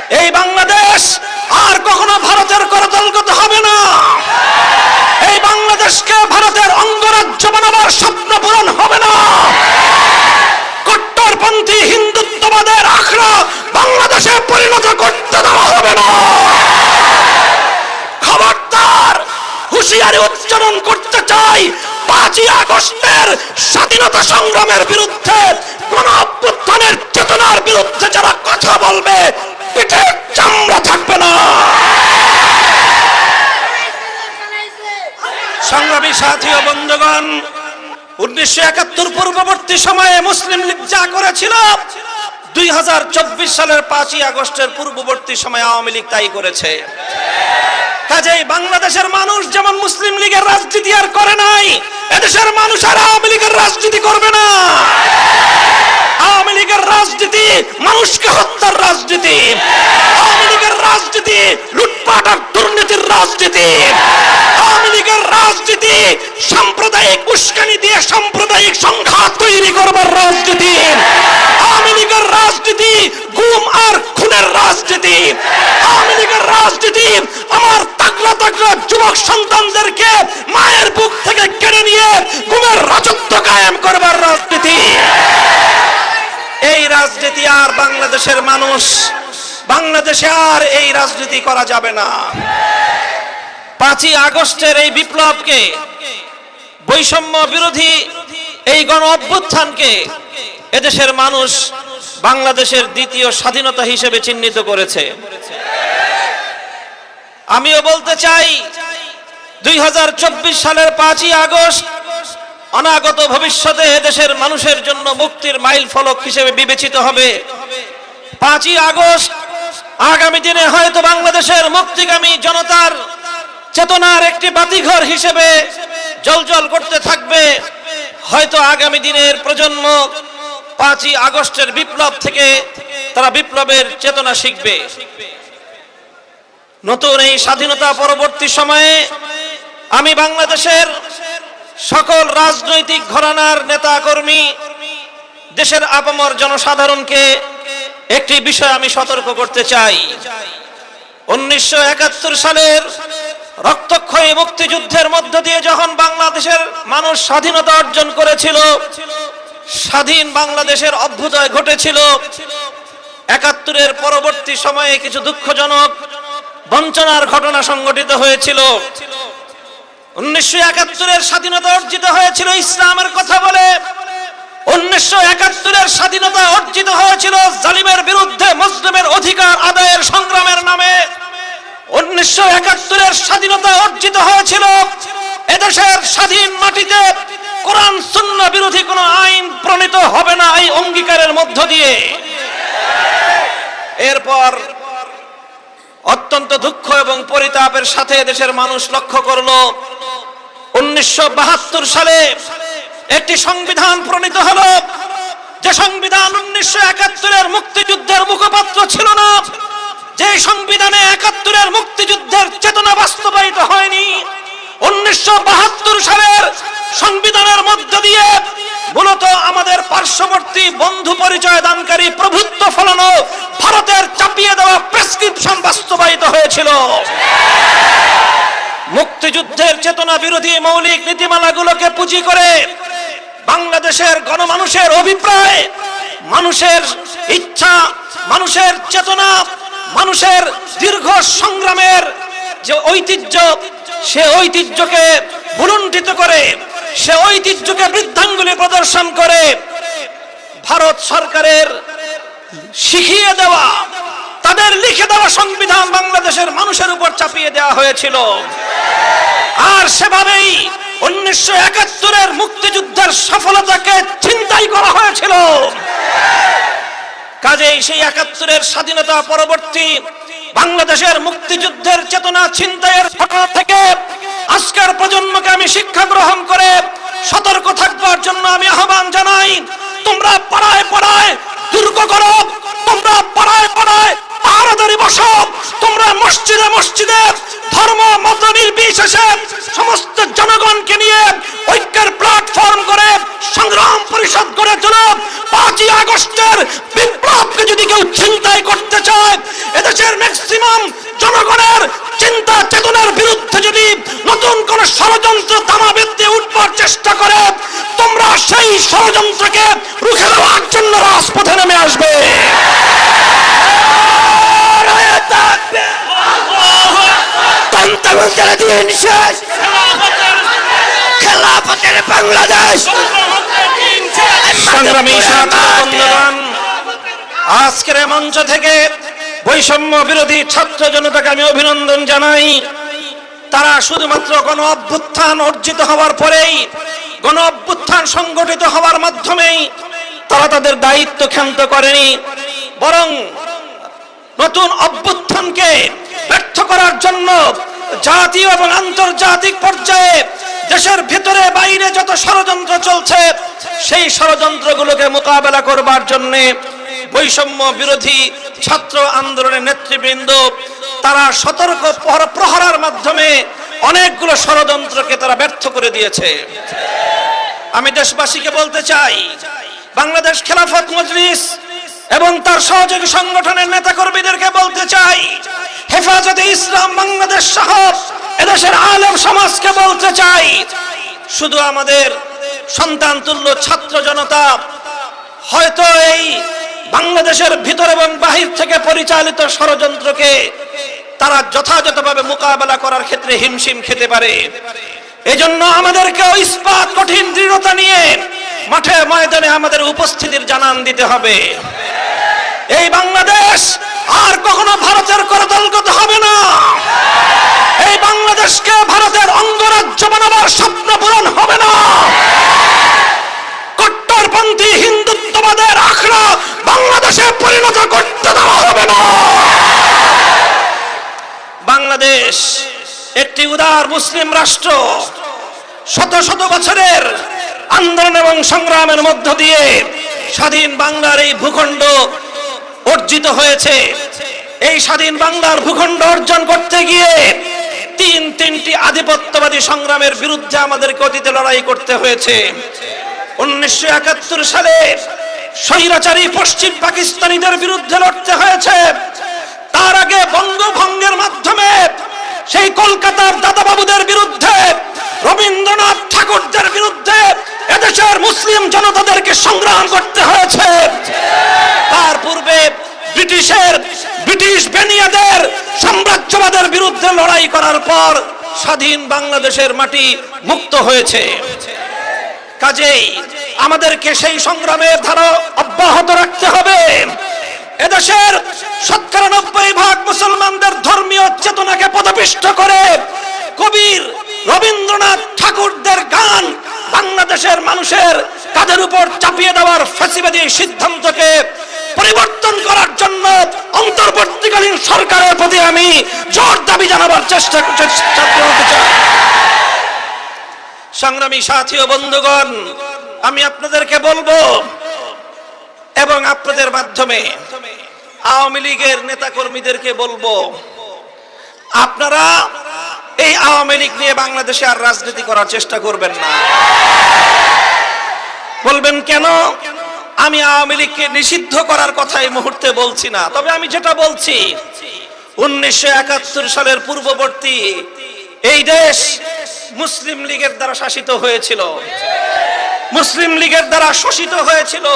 এই বাংলাদেশ আর কখনো ভারতের করতলগত হবে না। এই বাংলাদেশকে ভারতের অঙ্গরাজ্য বানাবার স্বপ্ন পূরণ হবে না। কট্টরপন্থী হিন্দুত্ববাদের আখড়া বাংলাদেশে পরিণত করতে দেওয়া হবে না। খবরদার, হুঁশিয়ারি উচ্চারণ করতে চাই পাঁচই আগস্টের স্বাধীনতা সংগ্রামের বিরুদ্ধে কোন অভ্যুত্থানের চেতনার বিরুদ্ধে যারা কথা বলবে পিঠে চামড়া থাকবে না। সংগ্রামী সাথী ও বন্ধুগণ, উনিশশো একাত্তর পূর্ববর্তী সময়ে মুসলিম লীগ যা করেছিল, দুই হাজার চব্বিশ সালের পাঁচই আগস্টের পূর্ববর্তী সময়ে আওয়ামী লীগ তাই করেছে। কাজেই বাংলাদেশের মানুষ যেমন মুসলিম লীগের রাজনীতি আর করে নাই, এদেশের মানুষ আর আওয়ামী লীগের রাজনীতি করবে না। আওয়ামী লীগের রাজনীতি, মানুষকে হত্যার রাজনীতি। আওয়ামী লীগের রাজনীতি, লুটপাট আর দুর্নীতির রাজনীতি। আওয়ামী লীগের রাজনীতি, সাম্প্রদায়িক উস্কানি দিয়ে সাম্প্রদায়িক সংঘাত তৈরি করবার রাজনীতি। আওয়ামী লীগের রাজনীতি, গুম আর খুনের রাজনীতি। আওয়ামী লীগের রাজনীতি, আমার তাগলা তাগলা যুবক সন্তানদেরকে মায়ের বুক থেকে কেড়ে নিয়ে গুমের রাজত্ব কায়েম করবার রাজনীতি। এই রাজনীতি আর বাংলাদেশের মানুষ, বাংলাদেশে আর এই রাজনীতি করা যাবে না। পাঁচই আগস্টের এই বিপ্লবকে, বৈষম্য বিরোধী এই গণ অভ্যুত্থানকে এদেশের মানুষ বাংলাদেশের দ্বিতীয় স্বাধীনতা হিসেবে চিহ্নিত করেছে। আমিও বলতে চাই, দুই হাজার চব্বিশ সালের পাঁচই আগস্ট অনাগত ভবিষ্যতে দেশের মানুষের জন্য মুক্তির মাইল ফলক হিসেবে বিবেচিত হবে। পাঁচই আগস্ট, আগামী দিনে হয়তো বাংলাদেশের মুক্তিগামী জনতার চেতনার একটি বাতিঘর হিসেবে জলজল করতে থাকবে। হয়তো আগামী দিনের প্রজন্ম পাঁচই আগস্টের বিপ্লব থেকে তারা বিপ্লবের চেতনা শিখবে। নতুন এই স্বাধীনতা পরবর্তী সময়ে আমি বাংলাদেশের সকল রাজনৈতিক ঘরানার নেতা কর্মী দেশের আপামর জনসাধারণকে একটি বিষয় আমি সতর্ক করতে চাই। উনিশশো একাত্তর সালের রক্তক্ষয়ী মুক্তিযুদ্ধের মধ্য দিয়ে যখন বাংলাদেশের মানুষ স্বাধীনতা অর্জন করেছিল, স্বাধীন বাংলাদেশের অভ্যুদয় ঘটেছিল। একাত্তরের পরবর্তী সময়ে কিছু দুঃখজনক, বঞ্চনার ঘটনা সংঘটিত হয়েছিল। উনিশশো একাত্তরের স্বাধীনতা অর্জিত হয়েছিল, ইসলামের কথা বলে। উনিশশো একাত্তরের স্বাধীনতা অর্জিত হয়েছিল, জালিমের বিরুদ্ধে মুসলিমের অধিকার আদায়ের সংগ্রামের নামে। উনিশশো একাত্তরের স্বাধীনতা অর্জিত হয়েছিল, এদেশের স্বাধীন মাটিতে কোরআন শূন্য বিরোধী কোনো আইন প্রণীত হবে না এই অঙ্গীকারের মধ্য দিয়ে। এরপর অত্যন্ত দুঃখ এবং পরিতাপের সাথে দেশের মানুষ লক্ষ্য করল উনিশশো বাহাত্তর সালে একটি সংবিধান প্রণীত হলো যে সংবিধান উনিশশো একাত্তরের মুক্তিযুদ্ধের মুখপাত্র ছিল না, যে সংবিধানে একাত্তরের মুক্তিযুদ্ধের চেতনা বাস্তবায়িত হয়নি। উনিশশো বাহাত্তর সালের সংবিধানের মধ্য দিয়ে মূলত আমাদের পার্শ্ববর্তী বন্ধু পরিচয় দানকারী প্রভুত্ব ফলানো ভারতের চাপিয়ে দেওয়া প্রেসক্রিপশন বাস্তবায়িত হয়েছিল। মুক্তিযুদ্ধের চেতনা বিরোধী মৌলিক নীতিমালাগুলোকে পুঁজি করে বাংলাদেশের গণমানুষের অভিপ্রায়, মানুষের ইচ্ছা, মানুষের চেতনা, মানুষের দীর্ঘ সংগ্রামের যে ঐতিহ্য, সে ঐতিহ্যকে ভুলুণ্ঠিত করে, সে ঐতিহ্যকে বৃদ্ধাঙ্গুলি প্রদর্শন করে ভারত সরকারের শিখিয়ে দেওয়া তাদের লিখে দেওয়া সংবিধান বাংলাদেশের মানুষের উপর চাপিয়ে দেওয়া হয়েছিল। আর সেভাবেই উনিশশো একাত্তরের মুক্তিযুদ্ধের সফলতাকে চিন্তাই করা হয়েছিল। কাজেই সেই একাত্তরের স্বাধীনতা পরবর্তী বাংলাদেশের মুক্তিযুদ্ধের চেতনা ছিনতাইয়ের ঘটনা থেকে আজকের প্রজন্মকে আমি শিক্ষা গ্রহণ করে সতর্ক থাকবার জন্য আমি আহ্বান জানাই, তোমরা পাড়ায় পাড়ায় দুর্গ করো তোমরা পাড়ায় পাড়ায় পাহারাদারি বসো তোমরা মসজিদে ধর্ম, মত নির্বিশেষে সমস্ত জনগণকে নিয়ে ঐক্যের প্ল্যাটফর্ম করে সংগ্রাম পরিষদ গড়ে তোলা পাঁচই আগস্টের বিপ্লবকে যদি কেউ চিন্তাই করতে চায়, এদেশের ম্যাক্সিমাম জনগণের চিন্তা চেতনার বিরুদ্ধে যদি নতুন কোন ষড়যন্ত্র দিয়ে উঠবার চেষ্টা করে, তোমরা সেই ষড়যন্ত্রকে রুখে দেওয়ার জন্য রাজপথে নেমে আসবে। তন্ত্রমন্ত্রের দিন শেষ। খেলাফতের বাংলাদেশ। সংগ্রামী আজকের মঞ্চ থেকে বৈষম্য বিরোধী ছাত্র জনতাকে আমি অভিনন্দন জানাই। তারা শুধুমাত্র গণ অভ্যুত্থান অর্জিত হওয়ার পরেই গণ অভ্যুত্থান সংগঠিত হওয়ার মাধ্যমেই তারা তাদের দায়িত্ব ক্ষান্ত করেনি। বরং নতুন অভ্যুত্থানকে ব্যর্থ করার জন্য জাতীয় এবং আন্তর্জাতিক পর্যায়ে দেশের ভিতরে বাইরে যত ষড়যন্ত্র চলছে, সেই ষড়যন্ত্রগুলোকে মোকাবেলা করবার জন্য বৈষম্য বিরোধী ছাত্র আন্দোলনের নেতৃবৃন্দ, তারা সতর্ক প্রহর- প্রহরার মাধ্যমে অনেকগুলো ষড়যন্ত্রকে তারা ব্যর্থ করে দিয়েছে। আমি দেশবাসীকে বলতে চাই, বাংলাদেশ খেলাফত মজলিস এবং তার সহযোগী সংগঠনের নেতাকর্মীদেরকে বলতে চাই, হেফাজতে ইসলাম বাংলাদেশ সহ এদেশের আলেম সমাজকে বলতে চাই, শুধু আমাদের সন্তান তুল্য ছাত্র জনতা হয়তো এই বাংলাদেশের ভিতর এবং বাহির থেকে পরিচালিত ষড়যন্ত্রকে তারা যথাযথভাবে মোকাবেলা করার ক্ষেত্রে হিমশিম খেতে পারে। এজন্য আমাদেরকে ইস্পাত কঠিন দৃঢ়তা নিয়ে মাঠে ময়দানে আমাদের উপস্থিতির জানান দিতে হবে। এই বাংলাদেশ আর কখনো ভারতের করদলগত হবে না। এই বাংলাদেশকে ভারতের অঙ্গরাজ্য বানাবার স্বপ্ন পূরণ হবে না। কট্টরপন্থী হিন্দুত্ববাদের আখড়া বাংলাদেশে পরিণত করতে দেওয়া হবে না। বাংলাদেশ একটি উদার মুসলিম রাষ্ট্র। শত শত বছরের আন্দোলন এবং সংগ্রামের মধ্য দিয়ে স্বাধীন বাংলার এই ভূখণ্ড অর্জিত হয়েছে। এই স্বাধীন বাংলার ভূখণ্ড অর্জন করতে গিয়ে তিন তিনটি আধিপত্যবাদী সংগ্রামের বিরুদ্ধে আমাদেরকে অতীতে লড়াই করতে হয়েছে। উনিশশো একাত্তর সালে স্বৈরাচারী পশ্চিম পাকিস্তানিদের বিরুদ্ধে লড়তে হয়েছে। তার আগে বঙ্গভঙ্গের মাধ্যমে সেই কলকাতার দাদাবাবুদের বিরুদ্ধে, রবীন্দ্রনাথ ঠাকুরদের বিরুদ্ধে এদেশের মুসলিম জনতাদেরকে সংগ্রাম করতে হয়েছে। পূর্বে ব্রিটিশের, ব্রিটিশ বেনিয়াদের সাম্রাজ্যবাদের বিরুদ্ধে লড়াই করার পর স্বাধীন বাংলাদেশের মাটি মুক্ত হয়েছে। কাজেই আমাদেরকে সেই সংগ্রামের ধারা অব্যাহত রাখতে হবে। এদেশের শতকরা নব্বই ভাগ মুসলমানদের ধর্মীয় চেতনাকে পদপিষ্ট করে কবির রবীন্দ্রনাথ ঠাকুরদের গান বাংলাদেশের মানুষের কাদের উপর চাপিয়ে দেওয়ার ফ্যাসিবাদী সিদ্ধান্তকে পরিবর্তন করার জন্য অন্তর্বর্তীকালীন সরকারের প্রতি আমি জোর দাবি জানাবার চেষ্টা করতে চাই সংগ্রামী সাথী ও বন্ধুগণ, আমি আপনাদেরকে বলব এবং আপনাদের মাধ্যমে আওয়ামী লীগের নেতা কর্মীদেরকে বলব, আপনারা এই আওয়ামী লীগ নিয়ে বাংলাদেশে আর রাজনীতি করার চেষ্টা করবেন না। বলবেন কেন? আমি আওয়ামী লীগকে নিষিদ্ধ করার কথা এই মুহূর্তে বলছি না। তবে আমি যেটা বলছি, উনিশশো একাত্তর সালের পূর্ববর্তী এই দেশ মুসলিম লীগের দ্বারা শাসিত হয়েছিল। মুসলিম লীগের দ্বারা শোষিত হয়েছিল।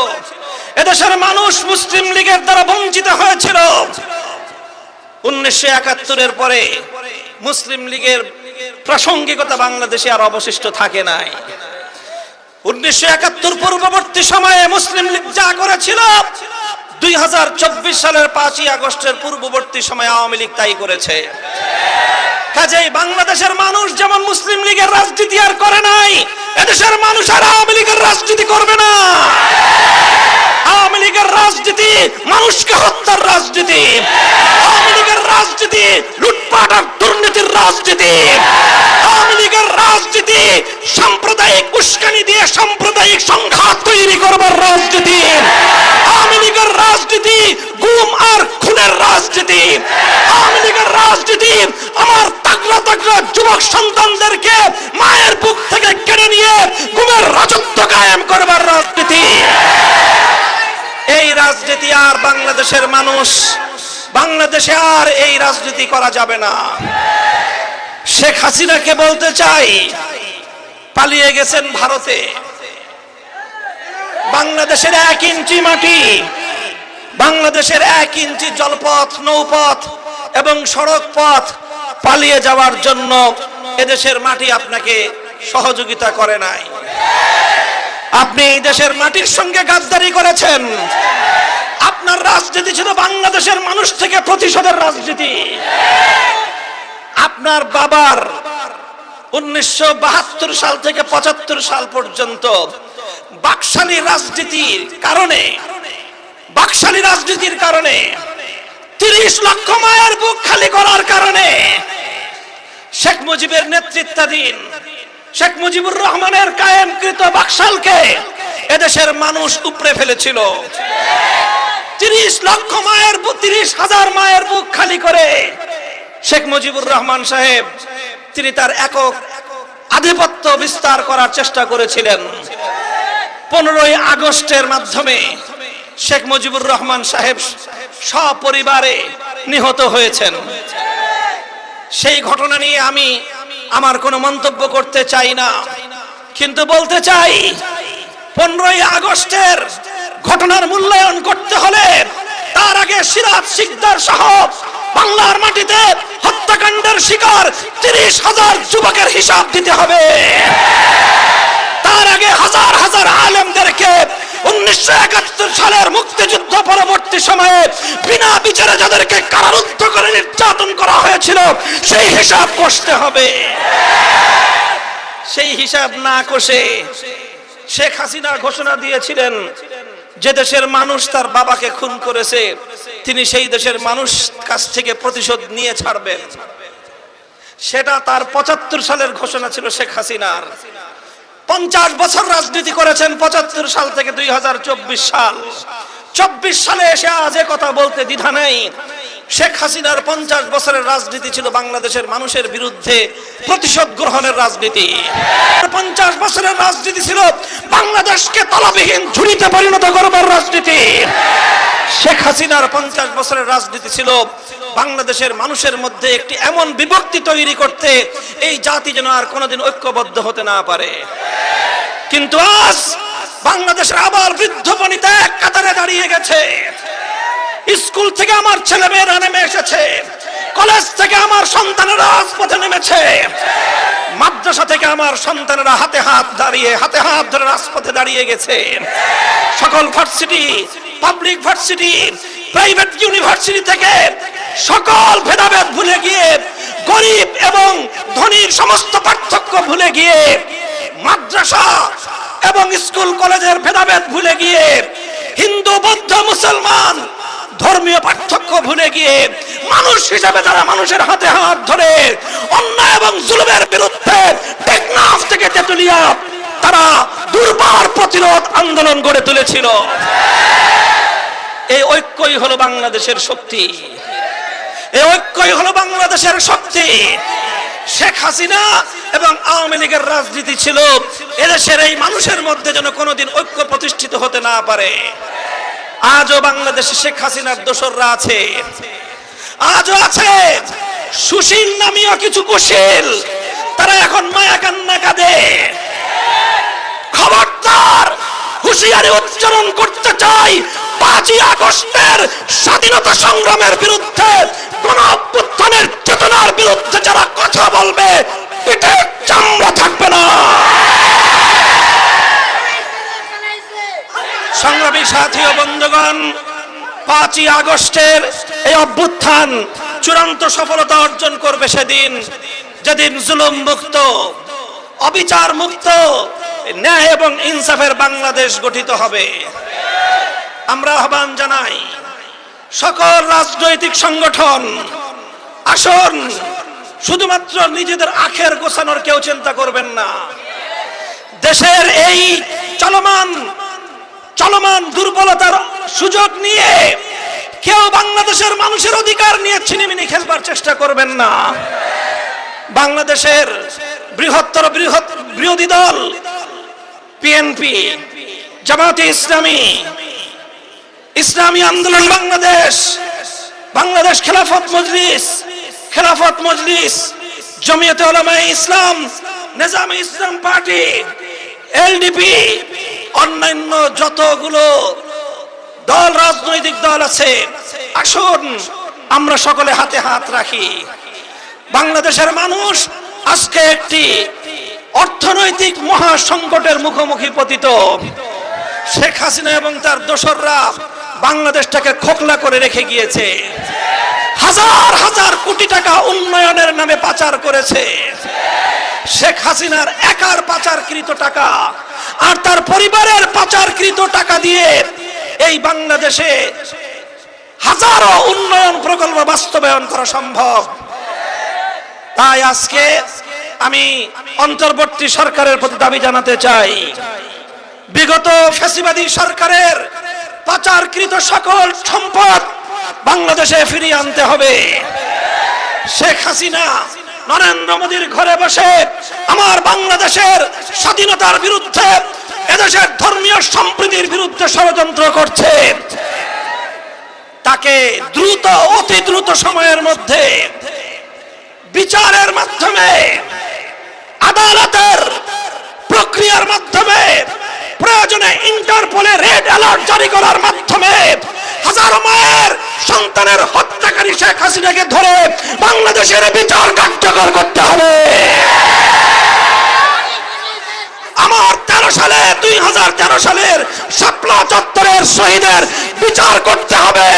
এদেশের মানুষ মুসলিম লীগের দ্বারা বঞ্চিত হয়েছিল। উনিশশো একাত্তরের পরে মুসলিম লীগের প্রাসঙ্গিকতা বাংলাদেশে আর অবশিষ্ট থাকে নাই। উনিশশো একাত্তর পূর্ববর্তী সময়ে মুসলিম লীগ যা করেছিল, দুই সালের পাঁচই আগস্টের পূর্ববর্তী সময়ে আওয়ামী লীগ তাই করেছে। কাজেই বাংলাদেশের মানুষ যেমন মুসলিম লীগের রাজনীতি আর করে নাই, এদেশের মানুষ আর আওয়ামী লীগের রাজনীতি করবে না। আওয়ামী লীগের রাজনীতি মানুষকে হত্যার রাজনীতি। আওয়ামী লীগের রাজনীতি লুটপাট আর দুর্নীতির রাজনীতি। আওয়ামী লীগের রাজনীতি সাম্প্রদায়িক উস্কানি দিয়ে সাম্প্রদায়িক সংঘাত তৈরি করবার রাজনীতি। আওয়ামী লীগের রাজনীতি গুম আর খুনের রাজনীতি। আওয়ামী লীগের রাজনীতি আমার তাগড়া তাগড়া যুবক সন্তানদেরকে মায়ের বুক থেকে কেড়ে নিয়ে গুমের রাজত্ব কায়েম করবার রাজনীতি। এই রাজনীতি আর বাংলাদেশের মানুষ, বাংলাদেশে আর এই রাজনীতি করা যাবে না। শেখ হাসিনাকে বলতে চাই, পালিয়ে গেছেন ভারতে। বাংলাদেশের এক ইঞ্চি মাটি, বাংলাদেশের এক ইঞ্চি জলপথ, নৌপথ এবং সড়ক পথ পালিয়ে যাওয়ার জন্য এদেশের মাটি আপনাকে সহযোগিতা করে নাই। আপনি এই দেশের মাটির সঙ্গে গাদ্দারি করেছেন। আপনার রাজনীতি ছিল বাংলাদেশের মানুষ থেকে প্রতিশোধের রাজনীতি। আপনার বাবার উনিশশো বাহাত্তর সাল থেকে পঁচাত্তর সাল পর্যন্ত বাকশালী রাজনীতির কারণে, বাকশালী রাজনীতির কারণে, তিরিশ লক্ষ মায়ের বুক খালি করার কারণে শেখ মুজিবের নেতৃত্বাধীন, শেখ মুজিবুর রহমানের কায়েমকৃত বাকশালকে এদেশের মানুষ উপড়ে ফেলেছিল। তিরিশ লক্ষ মায়ের তিরিশ হাজার মায়ের বুক খালি করে শেখ মুজিবুর রহমান সাহেব, তিনি তার একক আধিপত্য বিস্তার করার চেষ্টা করেছিলেন। পনেরোই আগস্টের মাধ্যমে শেখ মুজিবুর রহমান সাহেব সপরিবারে নিহত হয়েছেন। সেই ঘটনা নিয়ে আমি আমার কোনো মন্তব্য করতে চাই না, কিন্তু বলতে চাই, পনেরোই আগস্টের ঘটনার মূল্যায়ন করতে হলে তার আগে সিরাজ শিকদার সহ বাংলার মাটিতে হত্যাকাণ্ডের শিকার তিরিশ হাজার যুবকের হিসাব দিতে হবে। তার আগে হাজার হাজার আলেমদেরকে উনিশশো একাত্তর সালের মুক্তিযুদ্ধ পরবর্তী সময়ে বিনা বিচারে যাদেরকে কারারুদ্ধ করে নির্যাতন করা হয়েছিল, সেই হিসাব কষতে হবে। সেই হিসাব না কষে শেখ হাসিনা ঘোষণা দিয়েছিলেন যে দেশের মানুষ তার বাবাকে খুন করেছে, তিনি সেই দেশের মানুষ কাছ থেকে প্রতিশোধ নিয়ে ছাড়বেন। সেটা তার পঁচাত্তর সালের ঘোষণা ছিল শেখ হাসিনার। পঞ্চাশ বছর রাজনীতি করেছেন পঁচাত্তর সাল থেকে দুই হাজার চব্বিশ সাল। চব্বিশ সালে এসে আজ কথা বলতে দ্বিধা নেই। শেখ হাসিনার পঞ্চাশ বছরের রাজনীতি ছিল বাংলাদেশের মানুষের বিরুদ্ধে প্রতিশোধ গ্রহণের রাজনীতি। পঞ্চাশ বছরের রাজনীতি ছিল বাংলাদেশকে তলাবিহীন ঝুড়িতে পরিণত করবার রাজনীতি। শেখ হাসিনার পঞ্চাশ বছরের রাজনীতি ছিল বাংলাদেশের মানুষের মধ্যে একটি এমন বিভক্তি তৈরি করতে এই জাতি যেন আর কোনোদিন ঐক্যবদ্ধ হতে না পারে। কিন্তু আজ বাংলাদেশের আবার বৃদ্ধ বনিতা এক কাতারে দাঁড়িয়ে গেছে। স্কুল থেকে আমার ছেলে মেয়েরা নেমে এসেছে। কলেজ থেকে আমার সন্তানেরা রাজপথে নেমেছে। মাদ্রাসা থেকে আমার সন্তানেরা হাতে হাত দাঁড়িয়ে, হাতে হাত ধরে রাজপথে দাঁড়িয়ে গেছে। সকল varsity, public varsity, private university থেকে সকল ভেদাভেদ ভুলে গিয়ে, গরিব এবং ধনীর সমস্ত পার্থক্য ভুলে গিয়ে মাদ্রাসা এবং স্কুল কলেজের ভেদাভেদ ভুলে গিয়ে হিন্দু, বৌদ্ধ, মুসলমান ধর্মীয় পার্থক্য ভুলে গিয়ে মানুষ হিসাবে তারা মানুষের হাতে হাত ধরে অন্যায় এবং জুলুমের বিরুদ্ধে টেকনাফ থেকে তেতুলিয়া তারা দুর্বার প্রতিরোধ আন্দোলন গড়ে তুলেছিল। এই ঐক্যই হলো বাংলাদেশের শক্তি। এই ঐক্যই হলো বাংলাদেশের শক্তি। শেখ হাসিনা এবং আওয়ামী লীগের রাজনীতি ছিল। এদেশের এই মানুষের মধ্যে যেন কোনোদিন ঐক্য প্রতিষ্ঠিত হতে না পারে। আজও বাংলাদেশে শেখ হাসিনার দোসররা আছে। আজও আছে। সুশীল নামীয় কিছু কুশীল, তারা এখন মায়া কান্না কাঁদে। খবরদার, হুঁশিয়ারি উচ্চারণ করতে চাই। পাঁচই আগস্টের স্বাধীনতা সংগ্রামের বিরুদ্ধে কোন অভ্যুত্থানের চেতনার বিরুদ্ধে কথা বলবে, পিঠে চামড়া থাকবে না। সংগ্রামী সাথী ও বন্ধুগণ, পাঁচই আগস্টের এই অভ্যুত্থান চূড়ান্ত সফলতা অর্জন করবে সেদিন। যেদিন জুলুম মুক্ত, অবিচার মুক্ত, ন্যায় এবং ইনসাফের বাংলাদেশ গঠিত হবে। আমরা আহ্বান জানাই, সকল রাজনৈতিক সংগঠন, আসুন শুধুমাত্র নিজেদের আখের গোছানোর কেউ চিন্তা করবেন না। দেশের এই চলমান চলমান দুর্বলতার সুযোগ নিয়ে কেউ বাংলাদেশের মানুষের অধিকার নিয়ে ছিনিমিনি খেলবার চেষ্টা করবেন না। বাংলাদেশের বৃহত্তর বৃহৎ বিরোধী দল পিএনপি জামাতে ইসলামী ইসলামী আন্দোলন বাংলাদেশ বাংলাদেশ খেলাফত মজলিস খেলাফত মজলিস, জমিয়তে ওলামায়ে ইসলাম, নিজামে ইসলাম পার্টি, এলডিপি, অন্যান্য যতগুলো দল, রাজনৈতিক দল আছে, আসুন আমরা সকলে হাতে হাত রাখি। বাংলাদেশের মানুষ আজকে একটি অর্থনৈতিক মহা সংকটের মুখোমুখি পতিত। শেখ হাসিনা এবং তার দোসররা বাংলাদেশটাকে খোকলা করে রেখে গিয়েছে। হাজার হাজার কোটি টাকা উন্নয়নের নামে পাচার করেছে। শেখ হাসিনার একার পাচারকৃত টাকা আর তার পরিবারের পাচারকৃত টাকা দিয়ে এই বাংলাদেশে হাজারো উন্নয়ন প্রকল্প বাস্তবায়ন করা সম্ভব। তাই আজকে আমি অন্তর্বর্তী সরকারের প্রতি দাবি জানাতে চাই। বিগত ফ্যাসিবাদী সরকারের পাচারকৃত সকল সম্পদ বাংলাদেশে ফিরিয়ে আনতে হবে। শেখ হাসিনা, নরেন্দ্র মোদীর ঘরে বসে আমার বাংলাদেশের স্বাধীনতার বিরুদ্ধে এদেশের ধর্মীয় সম্প্রীতির বিরুদ্ধে ষড়যন্ত্র করছে। তাকে দ্রুত, অতি দ্রুত সময়ের মধ্যে বিচারের মাধ্যমে, আদালতের প্রক্রিয়ার মাধ্যমে, প্রয়োজনে ইন্টারপোলে রেড অ্যালার্ট জারি করার মাধ্যমে, হাজারো মায়ের সন্তানের হত্যাকারী শেখ হাসিনাকে ধরে বাংলাদেশের বিচার কার্যকর করতে হবে। আমার তেরো সালে, দুই হাজার তেরো সালের শাপলা চত্বরের শহীদের বিচার করতে হবে।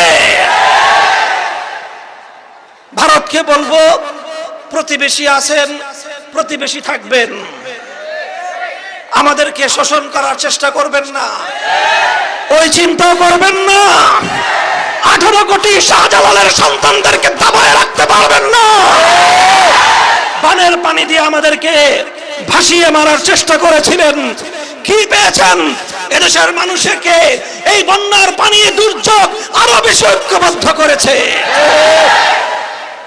ভারতকে বলব, প্রতিবেশী আছেন, প্রতিবেশী থাকবেন। আমাদেরকে শোষণ করার চেষ্টা করবেন না। ওই চিন্তাও করবেন না। কোটি শাহজালালের সন্তানদেরকে দাবায় রাখতে পারবেন না। বানের পানি দিয়ে আমাদেরকে ভাসিয়ে মারার চেষ্টা করেছিলেন। কি পেয়েছেন? এদেশের মানুষকে এই বন্যার পানি দুর্যোগ আরও বেশি ঐক্যবদ্ধ করেছে।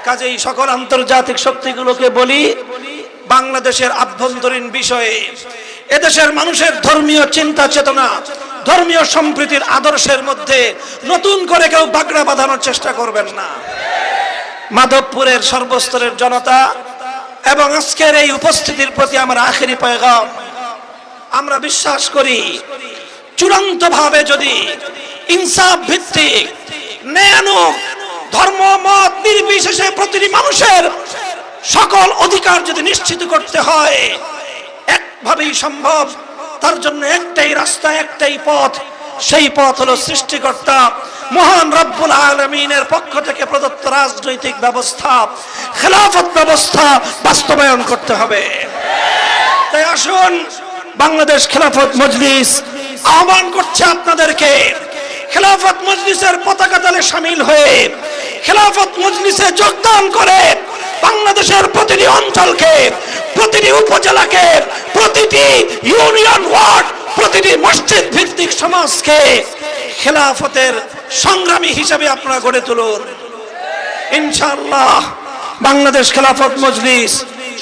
কাজেই সকল আন্তর্জাতিক শক্তিগুলোকে বলি, বাংলাদেশের আভ্যন্তরীণ বিষয়ে। এদেশের মানুষের ধর্মীয় চিন্তা চেতনা ধর্মীয় সম্প্রীতির আদর্শের মধ্যে নতুন করে কেউ বাগড়া বাঁধানোর চেষ্টা করবেন না। মাধবপুরের সর্বস্তরের জনতা এবং আজকের এই উপস্থিতির প্রতি আমার আখেরি পয়গাম। আমরা বিশ্বাস করি চূড়ান্ত ভাবে যদি ইনসাফ ভিত্তিক ন্যায়ানুক ধর্ম, মত নির্বিশেষে প্রতিটি মানুষের সকল অধিকার যদি নিশ্চিত করতে হয়, একভাবেই সম্ভব। তার জন্য একটাই রাস্তা, একটাই পথ। সেই পথ হলো সৃষ্টিকর্তা, মহান রব্বুল আলমিনের পক্ষ থেকে প্রদত্ত রাজনৈতিক ব্যবস্থা, খেলাফত ব্যবস্থা বাস্তবায়ন করতে হবে। তাই আসুন, বাংলাদেশ খেলাফত মজলিস আহ্বান করছে আপনাদেরকে। খেলাফত মজলিসের পতাকা দলে সামিল হয়ে খেলাফত মজলিসে যোগদান করে বাংলাদেশের প্রতিটি অঞ্চলকে প্রতিটি উপজেলাকে, প্রতিটি ইউনিয়ন ওয়ার্ড, প্রতিটি মসজিদ ভিত্তিক সমাজকে খেলাফতের সংগ্রামী হিসেবে আপনারা গড়ে তুলুন। ইনশাআল্লাহ বাংলাদেশ খেলাফত মজলিস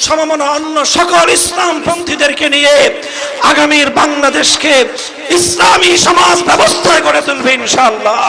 সমমনা অন্য সকল ইসলাম পন্থীদেরকে নিয়ে আগামীর বাংলাদেশকে ইসলামী সমাজ ব্যবস্থায় গড়ে তুলবে ইনশাআল্লাহ।